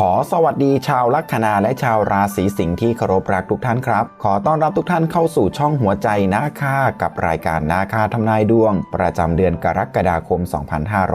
ขอสวัสดีชาวลัคนาและชาวราศีสิงห์ที่เคารพรักทุกท่านครับ ขอต้อนรับทุกท่านเข้าสู่ช่องหัวใจนาคากับรายการนาคาทำนายดวง ประจำเดือนกรกฎาคม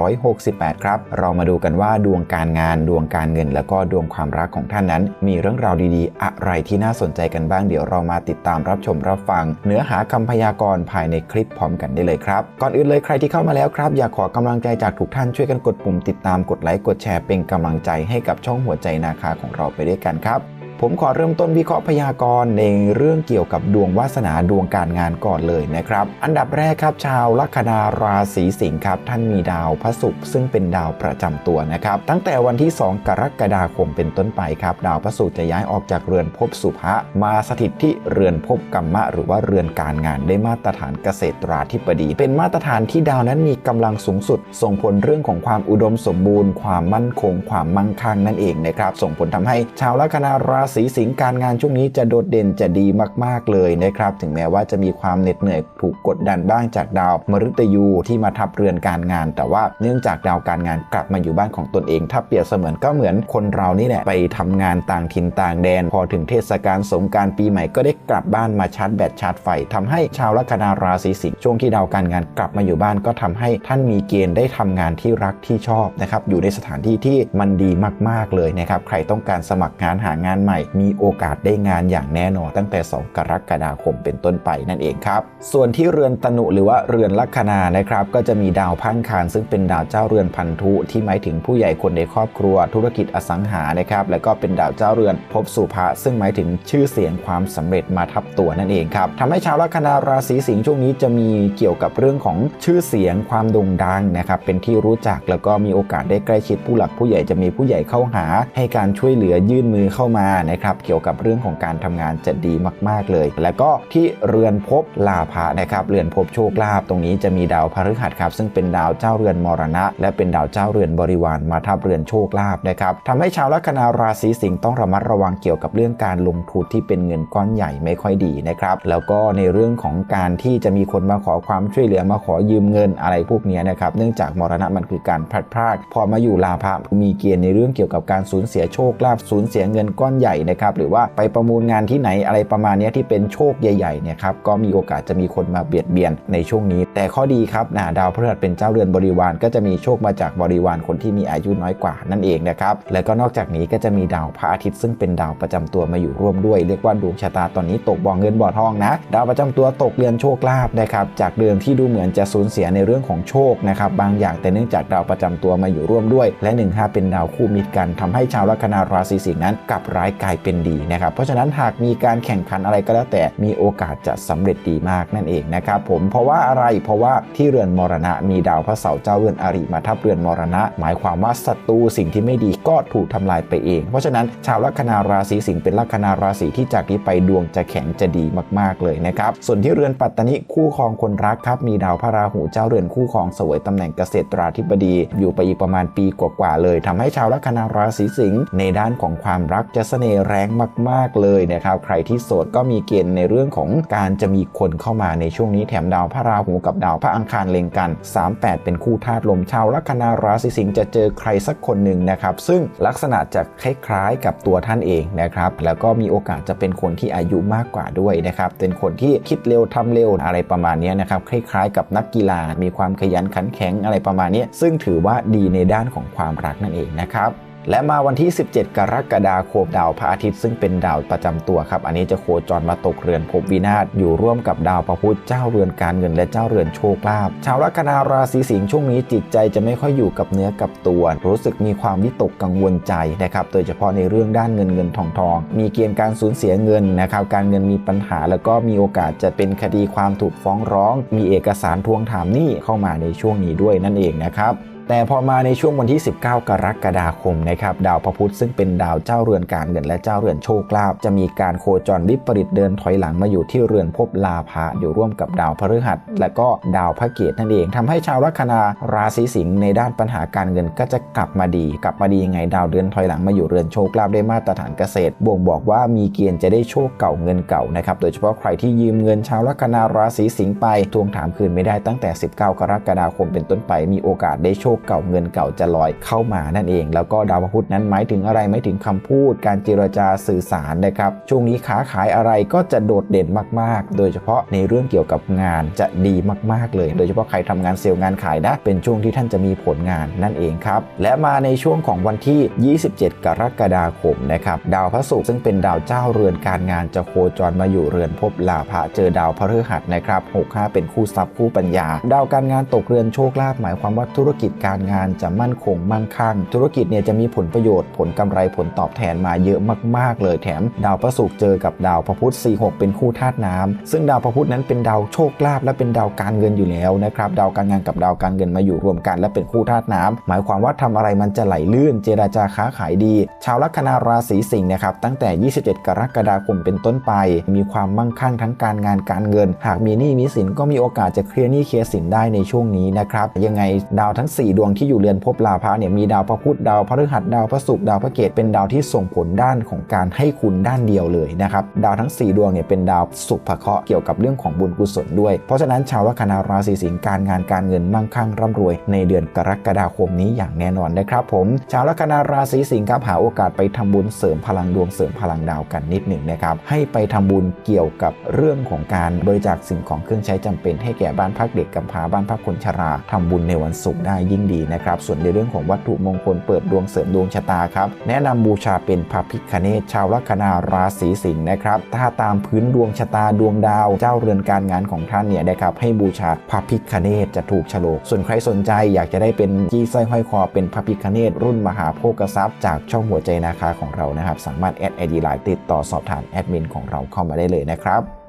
2568 ครับ เรามาดูกันว่าดวงการงานดวงการเงิน แล้วก็ดวงความรักของท่านนั้น มีเรื่องราวดีๆ อะไรที่น่าสนใจกันบ้างเดี๋ยวเรามาติดตามรับชมรับฟัง เนื้อหาคำพยากรณ์ภายในคลิปพร้อมกันได้เลยครับก่อนอื่นเลยใครที่เข้ามาแล้วครับ อยากขอกำลังใจจากทุกท่านช่วยกันกดปุ่มติดตามกดไลค์กดแชร์เป็นกำลังใจให้กับช่องหัวใจนาคาของเราไปด้วยกันครับ ผมขอเริ่มต้นวิเคราะห์พยากรณ์ในเรื่องเกี่ยวกับดวงวาสนาดวงการงานก่อนเลยนะครับ อันดับแรกครับชาวลัคนาราศีสิงห์ครับ ท่านมีดาวพระศุกร์ซึ่งเป็นดาวประจำตัวนะครับ ตั้งแต่วันที่ 2 กรกฎาคมเป็นต้นไปครับ ดาวพระศุกร์จะย้ายออกจากเรือนภพสุภะมาสถิตที่เรือนภพกรรมะ หรือว่าเรือนการงานได้มาตรฐานเกษตราธิบดี เป็นมาตรฐานที่ดาวนั้นมีกำลังสูงสุด ส่งผลเรื่องของความอุดมสมบูรณ์ ความมั่นคง ความมั่งคั่งนั่นเองนะครับส่งผลทำให้ชาวลัคนาราศีสิงห์การงานช่วงนี้จะโดดเด่นจะดีมากๆเลยนะครับ ถึงแม้ว่าจะมีความเหน็ดเหนื่อยถูกกดดันบ้างจากดาวมฤตยูที่มาทับเรือนการงาน แต่ว่าเนื่องจากดาวการงานกลับมาอยู่บ้านของตนเอง ถ้าเปรียบเสมือนก็เหมือนคนเรานี่แหละไปทำงานต่างถิ่นต่างแดน พอถึงเทศกาลสงการปีใหม่ก็ได้กลับบ้านมาชาร์จแบตชาร์จไฟทำให้ชาวลัคนาราศีสิงห์ช่วงที่ดาวการงานกลับมาอยู่บ้านก็ทำให้ท่านมีเกณฑ์ได้ทำงานที่รักที่ชอบนะครับอยู่ในสถานที่ที่มันดีมากๆเลยนะครับใครต้องการสมัครงานหางานใหม่มีโอกาสได้งานอย่างแน่นอนตั้งแต่ 2 กรกฎาคมเป็นต้นไปนั่นเองครับส่วนที่เรือนตนุหรือว่าเรือนลัคนานะครับก็จะมีดาวพังคารซึ่งเป็นดาวเจ้าเรือนพันธุที่หมายถึงผู้ใหญ่คนในครอบครัว ธุรกิจอสังหานะครับแล้วก็เป็นดาวเจ้าเรือนภพสุภะซึ่งหมายถึงชื่อเสียงความสำเร็จมาทับตัวนั่นเองครับทำให้ชาวลัคนาราศีสิงห์ช่วงนี้จะมีเกี่ยวกับเรื่องของชื่อเสียงความโด่งดังนะครับเป็นที่รู้จักแล้วก็มีโอกาสได้ใกล้ชิดผู้หลักผู้ใหญ่จะมีผู้ใหญ่เข้าหา ให้การช่วยเหลือยื่นมือเข้ามานะครับเกี่ยวกับเรื่องของการทำงานจะดีมาก ๆเลย แล้วก็ที่เรือนภพลาภะนะครับเรือนภพโชคลาภตรงนี้จะมีดาวพฤหัสครับซึ่งเป็นดาวเจ้าเรือนมรณะ และเป็นดาวเจ้าเรือนบริวารมาทับเรือนโชคลาภนะครับทำให้ชาวลัคนาราศีสิงห์ต้องระมัดระวังเกี่ยวกับเรื่องการลงทุนที่เป็นเงินก้อนใหญ่ไม่ค่อยดีนะครับแล้วก็ในเรื่องของการที่จะมีคนมาขอความช่วยเหลือมาขอยืมเงินอะไรพวกนี้นะครับเนื่องจากมรณะมันคือการพลัดพรากพอมาอยู่ลาภะมีเกณฑ์ในเรื่องเกี่ยวกับการสูญเสียโชคลาภสูญเสียเงินก้อนใหญ่นะครับหรือว่าไปประมูลงานที่ไหนอะไรประมาณนี้ที่เป็นโชคใหญ่ๆเนี่ยครับก็มีโอกาสจะมีคนมาเบียดเบียนในช่วงนี้ แต่ข้อดีครับนะดาวพฤหัสเป็นเจ้าเรือนบริวารก็จะมีโชคมาจากบริวารคนที่มีอายุน้อยกว่านั่นเองนะครับและก็นอกจากนี้ก็จะมีดาวพระอาทิตย์ซึ่งเป็นดาวประจำตัวมาอยู่ร่วมด้วย เรียกว่าดวงชะตาตอนนี้ตกบ่อเงินบ่อทองนะดาวประจำตัวตกเรือนโชคลาภนะครับจากเดิมที่ดูเหมือนจะสูญเสียในเรื่องของโชคนะครับบางอย่างแต่เนื่องจากดาวประจำตัวมาอยู่ร่วมด้วย และ 1 5 เป็นดาวคู่มิตรกันทำให้ชาวลัคนาราศีสิงห์นั้นกลับร้ายกลายเป็นดีนะครับเพราะฉะนั้นหากมีการแข่งขันอะไรก็แล้วแต่มีโอกาสจะสำเร็จดีมากนั่นเองนะครับผมเพราะว่าอะไรเพราะว่าที่เรือนมรณะมีดาวพระเสาร์เจ้าเรือนอริมาทับเรือนมรณะ หมายความว่าศัตรูสิ่งที่ไม่ดีก็ถูกทำลายไปเอง เพราะฉะนั้นชาวลัคนาราศีสิงห์เป็นลัคนาราศีที่จากนี้ไปดวงจะแข็งจะดีมากๆเลยนะครับส่วนที่เรือนปัตตานิคู่ครองคนรักครับมีดาวพระราหูเจ้าเรือนคู่ครองเสวยตำแหน่งเกษตราธิบดี อยู่ไปอีกประมาณปีกว่าๆเลยทำให้ชาวลัคนาราศีสิงห์ในด้านของความรักจะเสน่แรงมาก ๆ เลยนะครับ ใครที่โสดก็มีเกณฑ์ในเรื่องของการจะมีคนเข้ามาในช่วงนี้แถมดาวพระราหูกับดาวพระอังคารเล็งกัน 38 เป็นคู่ธาตุลมชาวลัคนาราศีสิงห์จะเจอใครสักคนหนึ่งนะครับ ซึ่งลักษณะจะคล้ายๆกับตัวท่านเองนะครับ แล้วก็มีโอกาสจะเป็นคนที่อายุมากกว่าด้วยนะครับ เป็นคนที่คิดเร็วทำเร็วอะไรประมาณนี้นะครับ คล้ายๆ กับนักกีฬา มีความขยันขันแข็งอะไรประมาณนี้ ซึ่งถือว่าดีในด้านของความรักนั่นเองนะครับ และมาวันที่ 17 กรกฎาคมดาวพระอาทิตย์ซึ่งเป็นดาวประจำตัวครับ อันนี้จะโคจรมาตกเรือนภพวินาศอยู่ร่วมกับดาวพระพุธเจ้าเรือนการเงินและเจ้าเรือนโชคลาภชาวลัคนาราศีสิงห์ช่วงนี้จิตใจจะไม่ค่อยอยู่กับเนื้อกับตัว รู้สึกมีความวิตกกังวลใจนะครับโดยเฉพาะในเรื่องด้านเงินเงินทองทอง มีเกณฑ์การสูญเสียเงินนะครับการเงินมีปัญหาแล้วก็มีโอกาสจะเป็นคดีความถูกฟ้องร้อง มีเอกสารทวงถามหนี้เข้ามาในช่วงนี้ด้วยนั่นเองนะครับ แต่พอมาในช่วงวันที่ 19 กรกฎาคมนะครับดาวพระพุธซึ่งเป็นดาวเจ้าเรือนการเงินและเจ้าเรือนโชคลาภจะมีการโคจรวิปริตเดินถอยหลังมาอยู่ที่เรือนภพลาภะอยู่ร่วมกับดาวพฤหัส และก็ดาวพระเกตนั่นเองทำให้ชาวลัคนาราศีสิงห์ในด้านปัญหาการเงินก็จะกลับมาดี กลับมาดียังไงดาวเดือนถอยหลังมาอยู่เรือนโชคลาภได้มาตรฐานเกษตร บ่งบอกว่ามีเกณฑ์จะได้โชคเก่าเงินเก่านะครับโดยเฉพาะใครที่ยืมเงินชาวลัคนาราศีสิงห์ไปทวงถามคืนไม่ได้ตั้งแต่ 19 กรกฎาคมเป็นต้นไปมีโอกาสได้โชคเก่าเงินเก่าจะลอยเข้ามานั่นเอง แล้วก็ดาวพุธนั้นหมายถึงอะไรหมายถึงคำพูด การเจรจาสื่อสารนะครับช่วงนี้ค้าขายอะไรก็จะโดดเด่นมากๆ โดยเฉพาะในเรื่องเกี่ยวกับงานจะดีมากๆเลย โดยเฉพาะใครทำงานเซลล์งานขายนะ เป็นช่วงที่ท่านจะมีผลงานนั่นเองครับและมาในช่วงของวันที่ 27 กรกฎาคมนะครับดาวพระศุกร์ซึ่งเป็นดาวเจ้าเรือนการงานจะโคจรมาอยู่เรือนภพลาภะเจอดาวพฤหัสนะครับ65เป็นคู่ทรัพย์คู่ปัญญา ดาวการงานตกเรือนโชคลาภหมายความว่าธุรกิจการงานจะมั่นคงมั่งคั่ง ธุรกิจเนี่ยจะมีผลประโยชน์ผลกำไรผลตอบแทนมาเยอะมาก ๆ เลยแถม ดาวพระศุกร์เจอกับดาวพระพุธ46 เป็นคู่ธาตุน้ำซึ่งดาวพระพุธนั้นเป็นดาวโชคลาภและเป็นดาวการเงินอยู่แล้วนะครับดาวการงานกับดาวการเงินมาอยู่รวมกัน และเป็นคู่ธาตุน้ำหมายความว่าทำอะไรมันจะไหลลื่น เจราจาค้าขายดี ชาวลัคนาราศีสิงห์นะครับตั้งแต่ 27 กรกฎาคมเป็นต้นไป มีความมั่งคั่งทั้งการงานการเงิน หากมีหนี้มีสินก็มีโอกาสจะเคลียร์หนี้เคลียร์สินได้ในช่วงนี้นะครับยังไงดาวทั้ง 4ดวงที่อยู่เรือนภพลาภะเนี่ยมีดาวพระพุธดาวพฤหัสดาวพระศุกร์ดาวพระเกตเป็นดาวที่ส่งผลด้านของการให้คุณด้านเดียวเลยนะครับดาวทั้ง 4 ดวงเนี่ยเป็นดาวสุภเคราะห์เกี่ยวกับเรื่องของบุญกุศลด้วย เพราะฉะนั้นชาวลัคนาราศีสิงห์การงานการเงินมั่งคั่งร่ำรวย ในเดือนกรกฎาคมนี้อย่างแน่นอนนะครับผม ชาวลัคนาราศีสิงห์ครับหาโอกาสไปทำบุญเสริมพลังดวงเสริมพลังดาวกันนิดหนึ่งนะครับให้ไปทำบุญเกี่ยวกับเรื่องของการบริจาคสิ่งของเครื่องใช้จำเป็น ให้แก่บ้านพักเด็กกำพร้าบ้านพักคนชราทำบุญในวันศุกร์ได้ยิ่งดีนะครับ ส่วนในเรื่องของวัตถุมงคลเปิดดวงเสริมดวงชะตาครับ แนะนำบูชาเป็นพระพิคเนตชาวลัคนาราศีสิงห์นะครับ ถ้าตามพื้นดวงชะตาดวงดาว เจ้าเรือนการงานของท่านเนี่ยนะครับให้บูชาพระพิคเนตจะถูกฉลก ส่วนใครสนใจอยากจะได้เป็นจี้ส้อยห้อยคอเป็นพระพิคเนตรุ่นมหาโภคทรัพย์ จากช่องหัวใจนาคาของเรานะครับ สามารถแอดไอดีไลน์ติดต่อสอบถามแอดมินของเราเข้ามาได้เลยนะครับ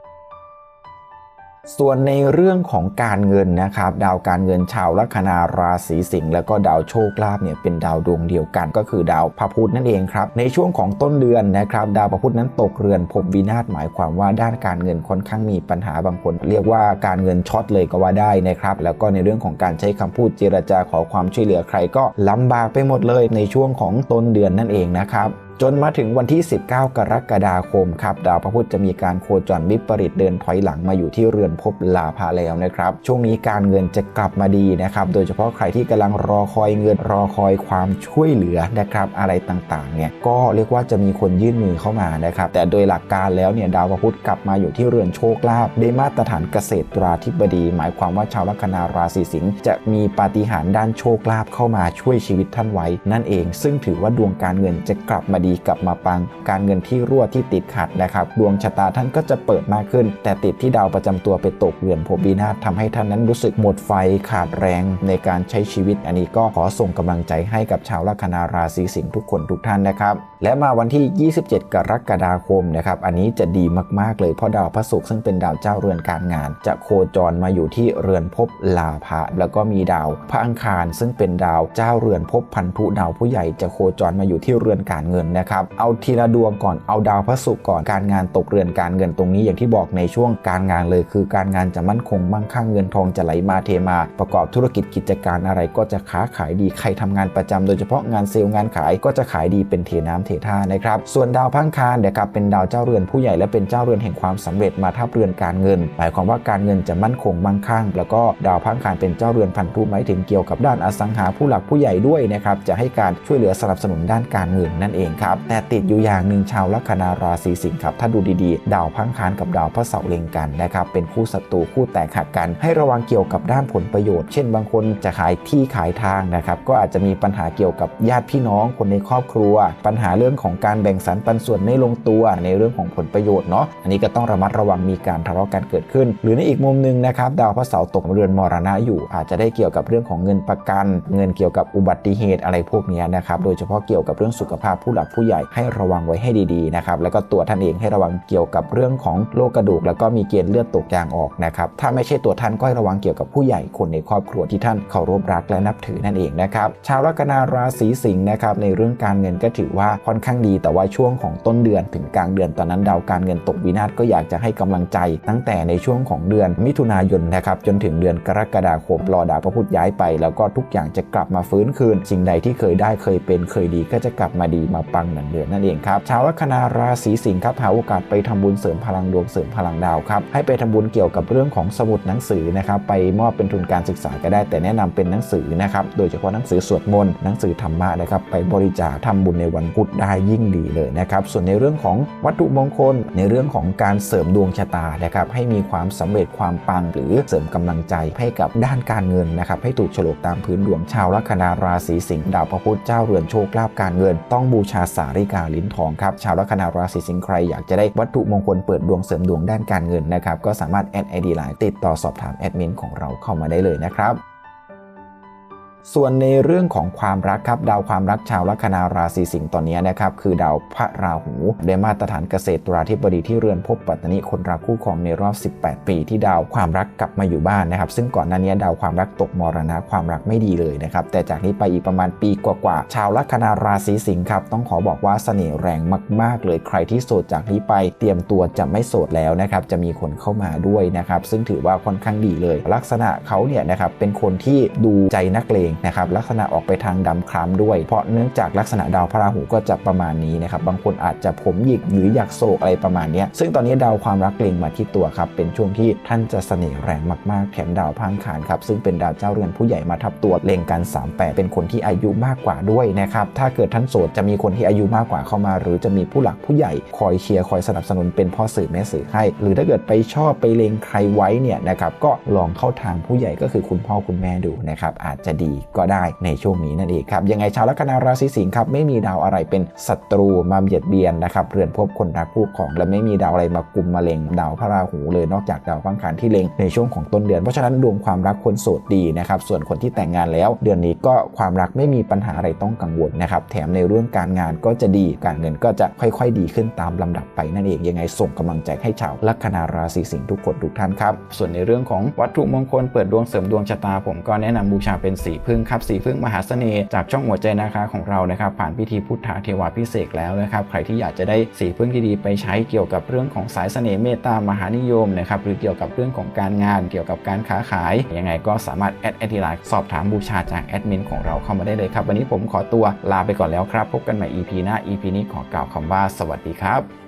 ส่วนในเรื่องของการเงินนะครับ ดาวการเงินชาวลัคนาราศีสิงห์แล้วก็ดาวโชคลาภเนี่ยเป็นดาวดวงเดียวกัน ก็คือดาวพระพุธนั่นเองครับ ในช่วงของต้นเดือนนะครับ ดาวพระพุธนั้นตกเรือนภพวินาศหมายความว่าด้านการเงินค่อนข้างมีปัญหาบางคน เรียกว่าการเงินช็อตเลยก็ว่าได้นะครับ แล้วก็ในเรื่องของการใช้คำพูดเจรจาขอความช่วยเหลือใครก็ลำบากไปหมดเลยในช่วงของต้นเดือนนั่นเองนะครับ จนมาถึงวันที่ 19 กรกฎาคมครับดาวพระพุธจะมีการโคจรวิปริตเดินถอยหลังมาอยู่ที่เรือนภพลาภะแล้วนะครับช่วงนี้การเงินจะกลับมาดีนะครับโดยเฉพาะใครที่กำลังรอคอยเงินรอคอยความช่วยเหลือนะครับอะไรต่างๆเนี่ยก็เรียกว่าจะมีคนยื่นมือเข้ามานะครับแต่โดยหลักการแล้วเนี่ยดาวพระพุธกลับมาอยู่ที่เรือนโชคลาภได้มาตรฐานเกษตราธิบดี หมายความว่าชาวลัคนาราศีสิงห์จะมีปาฏิหาริย์ด้านโชคลาภเข้ามาช่วยชีวิตท่านไว้ นั่นเองซึ่งถือว่าดวงการเงินจะกลับมาดีกลับมาปัง การเงินที่รั่วที่ติดขัดนะครับ ดวงชะตาท่านก็จะเปิดมากขึ้น แต่ติดที่ดาวประจำตัวไปตกเรือนภพวินาศทำให้ท่านนั้นรู้สึกหมดไฟขาดแรงในการใช้ชีวิต อันนี้ก็ขอส่งกำลังใจให้กับชาวลัคนาราศีสิงห์ทุกคนทุกท่านนะครับและมาวันที่ 27 กรกฎาคมนะครับ อันนี้จะดีมากๆ เลยเพราะดาวพระศุกร์ซึ่งเป็นดาวเจ้าเรือนการงาน จะโคจรมาอยู่ที่เรือนภพลาภะแล้วก็มีดาวพระอังคาร ซึ่งเป็นดาวเจ้าเรือนภพพันธุดาวผู้ใหญ่จะโคจรมาอยู่ที่เรือนการเงินนะครับ เอาทีละดวงก่อน เอาดาวพระศุกร์ก่อน การงานตกเรือนการเงินตรงนี้อย่างที่บอกในช่วงการงานเลย คือการงานจะมั่นคงมั่งคั่งเงินทองจะไหลมาเทมา ประกอบธุรกิจกิจการอะไรก็จะค้าขายดี ใครทำงานประจำโดยเฉพาะงานเซลล์งานขายก็จะขายดีเป็นเทน้ำเทท่านะครับ ส่วนดาวพังคารเดี๋ยวกับเป็นดาวเจ้าเรือนผู้ใหญ่และเป็นเจ้าเรือนแห่งความสำเร็จมาทับเรือนการเงิน หมายความว่าการเงินจะมั่นคงมั่งคั่ง แล้วก็ดาวพังคารเป็นเจ้าเรือนพันธุหมายถึงเกี่ยวกับด้านอสังหาผู้หลักผู้ใหญ่ด้วยนะครับจะให้การช่วยเหลือสนับสนุนด้านการเงินนั่นเองครับ แต่ติดอยู่อย่างหนึ่งชาวลัคนาราศีสิงห์ครับ ถ้าดูดีๆ ดาวพังคารกับดาวพระเสาร์เล็งกันนะครับ เป็นคู่ศัตรูคู่แตกหักกัน ให้ระวังเกี่ยวกับด้านผลประโยชน์ เช่นบางคนจะขายที่ขายทางนะครับ ก็อาจจะมีปัญหาเกี่ยวกับญาติพี่น้องคนในครอบครัว ปัญหาเรื่องของการแบ่งสรรปันส่วนไม่ลงตัวในเรื่องของผลประโยชน์เนาะ อันนี้ก็ต้องระมัดระวังมีการทะเลาะกันเกิดขึ้น หรือในอีกมุมหนึ่งนะครับ ดาวพระเสาร์ตกเรือนมรณะอยู่ อาจจะได้เกี่ยวกับเรื่องของเงินประกัน เงินเกี่ยวกับอุบัติเหตุอะไรพวกนี้นะครับ โดยเฉพาะเกี่ยวกับเรื่องสุขภาพผู้หลักผู้ใหญ่ให้ระวังไว้ให้ดีๆนะครับแล้วก็ตัวท่านเองให้ระวังเกี่ยวกับเรื่องของโรคกระดูก แล้วก็มีเกณฑ์เลือดตกยางออกนะครับถ้าไม่ใช่ตัวท่านก็ให้ระวังเกี่ยวกับผู้ใหญ่คนในครอบครัวที่ท่านเคารพรักและนับถือนั่นเองนะครับชาวลัคนาราศีสิงห์นะครับในเรื่องการเงินก็ถือว่าค่อนข้างดี แต่ว่าช่วงของต้นเดือนถึงกลางเดือนตอนนั้นดาวการเงินตกวินาศก็อยากจะให้กำลังใจ ตั้งแต่ในช่วงของเดือนมิถุนายนนะครับจนถึงเดือนกรกฎาคมรอดาวพระพุธย้ายไป แล้วก็ทุกอย่างจะกลับมาฟื้นคืน สิ่งใดที่เคยได้เคยเป็นเคยดีก็จะกลับมาดีมาปังงหนังเดือนนั่นเองครับชาวลัคนาราศีสิงห์ครับหาโอกาสไปทำบุญเสริมพลังดวงเสริมพลังดาวครับให้ไปทำบุญเกี่ยวกับเรื่องของสมุดหนังสือนะครับไปมอบเป็นทุนการศึกษาก็ได้ แต่แนะนำเป็นหนังสือนะครับโดยเฉพาะหนังสือสวดมนต์หนังสือธรรมะนะครับไปบริจาคทำบุญในวันพุธได้ยิ่งดีเลยนะครับส่วนในเรื่องของวัตถุมงคลในเรื่องของการเสริมดวงชะตานะครับให้มีความสำเร็จความปังหรือเสริมกำลังใจให้กับด้านการเงินนะครับให้ถูกโฉลกตามพื้นดวงชาวลัคนาราศีสิงห์ดาวพระพุธเจ้าเรือนโชคลาภการเงิน ต้องบูชาสาริกาลิ้นทองครับ ชาวลัคนาราศีสิงห์ใครอยากจะได้วัตถุมงคลเปิดดวงเสริมดวงด้านการเงินนะครับ ก็สามารถแอดไอดีไลน์ติดต่อสอบถามแอดมินของเราเข้ามาได้เลยนะครับ ส่วนในเรื่องของความรักครับดาวความรักชาวลัคนาราศีสิงห์ตอนนี้นะครับคือดาวพระราหูได้มาตรฐานเกษตรราธิบดีที่เรือนภพปัตตนิคนรักคู่ครองในรอบ 18 ปี ที่ดาวความรักกลับมาอยู่บ้านนะครับ ซึ่งก่อนหน้านี้ดาวความรักตกมรณะความรักไม่ดีเลยนะครับแต่จากนี้ไปอีกประมาณปีกว่าๆชาวลัคนาราศีสิงห์ครับต้องขอบอกว่าเสน่ห์แรงมาก ๆ เลยใครที่โสดจากนี้ไปเตรียมตัวจะไม่โสดแล้วนะครับจะมีคนเข้ามาด้วยนะครับซึ่งถือว่าค่อนข้างดีเลย ลักษณะเขาเนี่ยนะครับเป็นคนที่ดูใจนักเลงนะครับลักษณะออกไปทางดำคล้ำด้วย เพราะเนื่องจากลักษณะดาวพระราหูก็จะประมาณนี้นะครับบางคนอาจจะผมหยิกหรืออยากโศกอะไรประมาณนี้ซึ่งตอนนี้ดาวความรักเล็งมาที่ตัวครับเป็นช่วงที่ท่านจะเสน่ห์แรงมากๆแถมดาวพังขานครับซึ่งเป็นดาวเจ้าเรือนผู้ใหญ่มาทับตัวเล็งกัน38เป็นคนที่อายุมากกว่าด้วยนะครับถ้าเกิดท่านโสดจะมีคนที่อายุมากกว่าเข้ามา หรือจะมีผู้หลักผู้ใหญ่คอยเชียร์คอยสนับสนุนเป็นพ่อสื่อแม่สื่อให้ หรือถ้าเกิดไปชอบไปเลงใครไว้เนี่ยนะครับก็ลองเข้าทางผู้ใหญ่ก็คือคุณพ่อคุณแม่ดูนะครับอาจจะดีก็ได้ในช่วงนี้นั่นเองครับยังไงชาวลัคนาราศีสิงห์ครับไม่มีดาวอะไรเป็นศัตรูมาเบียดเบียนนะครับเรือนภพคนรักคู่ของและไม่มีดาวอะไรมากุมมาเล็งดาวพระราหูเลยนอกจากดาวพังคารที่เล็งในช่วงของต้นเดือนเพราะฉะนั้นดวงความรักคนโสดดีนะครับส่วนคนที่แต่งงานแล้ว เดือนนี้ก็ความรักไม่มีปัญหาอะไรต้องกังวลนะครับแถมในเรื่องการงานก็จะดีการเงินก็จะค่อยๆ ดีขึ้นตามลำดับไปนั่นเองยังไงส่งกำลังใจให้ชาวลัคนาราศีสิงห์ทุกคนทุกท่านครับส่วนในเรื่องของวัตถุมงคลเปิดดวงเสริมดวงชะตาผมก็แนะนำบูชาเป็นสีพึ่งครับสีพึ่งมหาเสน่ห์จากช่องหัวใจนะคะของเรานะครับผ่านพิธีพุทธาเทวาพิเศษแล้วนะครับใครที่อยากจะได้สีพึ่งที่ดีไปใช้เกี่ยวกับเรื่องของสายเสน่ห์เมตตามหานิยมนะครับหรือเกี่ยวกับเรื่องของการงาน เกี่ยวกับการค้าขายยังไงก็สามารถแอดแอดไลน์สอบถามบูชาจากแอดมินของเราเข้ามาได้เลยครับวันนี้ผมขอตัวลาไปก่อนแล้วครับ พบกันใหม่ EP หน้า EP นี้ขอกล่าวคำว่าสวัสดีครับ